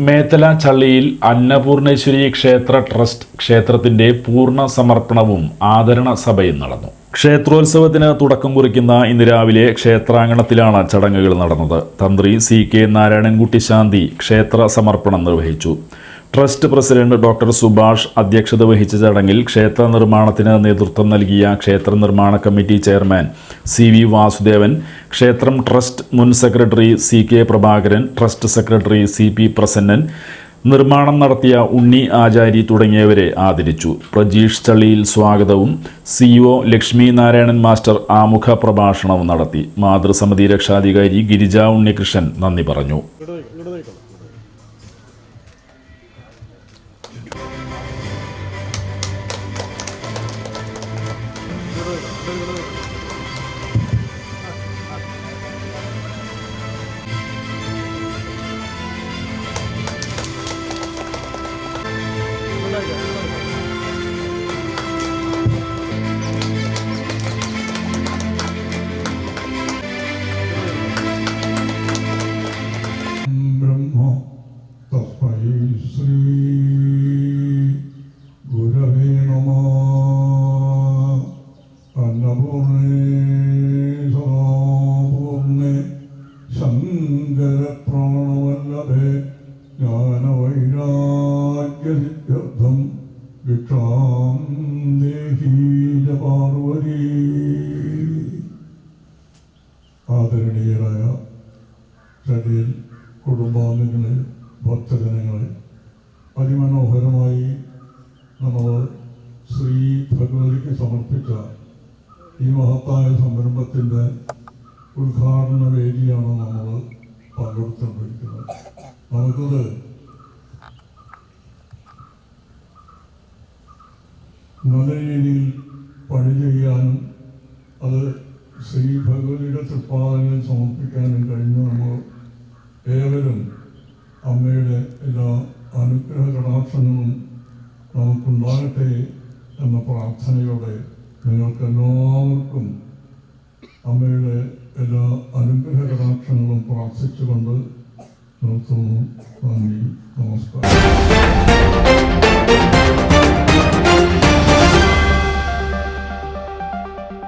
മേത്തല ചള്ളിയിൽ അന്നപൂർണേശ്വരി ക്ഷേത്ര ട്രസ്റ്റ് ക്ഷേത്രത്തിന്റെ പൂർണ സമർപ്പണവും ആദരണ സഭയും നടന്നു. ക്ഷേത്രോത്സവത്തിന് തുടക്കം കുറിക്കുന്ന ഇന്ന് രാവിലെ ക്ഷേത്രാങ്കണത്തിലാണ് ചടങ്ങുകൾ നടന്നത്. തന്ത്രി സി കെ നാരായണൻകുട്ടി ശാന്തി ക്ഷേത്ര സമർപ്പണം നിർവഹിച്ചു. ട്രസ്റ്റ് പ്രസിഡന്റ് ഡോക്ടർ സുഭാഷ് അധ്യക്ഷത വഹിച്ച ചടങ്ങിൽ ക്ഷേത്ര നിർമ്മാണത്തിന് നേതൃത്വം നൽകിയ ക്ഷേത്ര നിർമ്മാണ committee chairman C V Vasudevan ക്ഷേത്രം ട്രസ്റ്റ് മുൻ secretary C K Prabhakaran trust secretary C P Prasannan നിർമ്മാണം നടത്തിയ ഉണ്ണി ആചാരി തുടങ്ങിയവരെ ആദരിച്ചു. പ്രജീഷ് ചള്ളിയിൽ സ്വാഗതവും സിഇഒ ലക്ഷ്മി നാരായണൻ മാസ്റ്റർ ആമുഖ പ്രഭാഷണവും നടത്തി. മാതൃസമിതി രക്ഷാധികാരി ഗിരിജ ഉണ്ണികൃഷ്ണൻ നന്ദി പറഞ്ഞു. ജ്ഞാനവൈരാഗ്യസിദ്ധ്യർത്ഥം വിക്ഷാം ദേഹീജ പാർവതി ആദരണീയരായ ചടിയൻ കുടുംബാംഗങ്ങളെ ഭക്തജനങ്ങളെ അതിമനോഹരമായി നമ്മൾ ശ്രീ ഭഗവതിക്ക് സമർപ്പിച്ച ഈ മഹത്തായ സംരംഭത്തിന്റെ ഉദ്ഘാടന വേദിയാണ് നമ്മൾ പങ്കെടുത്തുകൊണ്ടിരിക്കുന്നത്. നമുക്കത് നല്ല രീതിയിൽ പണി ചെയ്യാനും അത് ശ്രീ ഭഗവതിയുടെ തൃപ്പാദനം സമർപ്പിക്കാനും കഴിഞ്ഞ്. നമ്മൾ ഏവരും അമ്മയുടെ എല്ലാ അനുഗ്രഹ കടാക്ഷങ്ങളും നമുക്കുണ്ടാകട്ടെ എന്ന പ്രാർത്ഥനയോടെ നിങ്ങൾക്ക് എല്ലാവർക്കും അമ്മയുടെ എല്ലാ അനുഗ്രഹ കടാക്ഷങ്ങളും പ്രാർത്ഥിച്ചുകൊണ്ട് നിർത്തുന്നു. നന്ദി. നമസ്കാരം.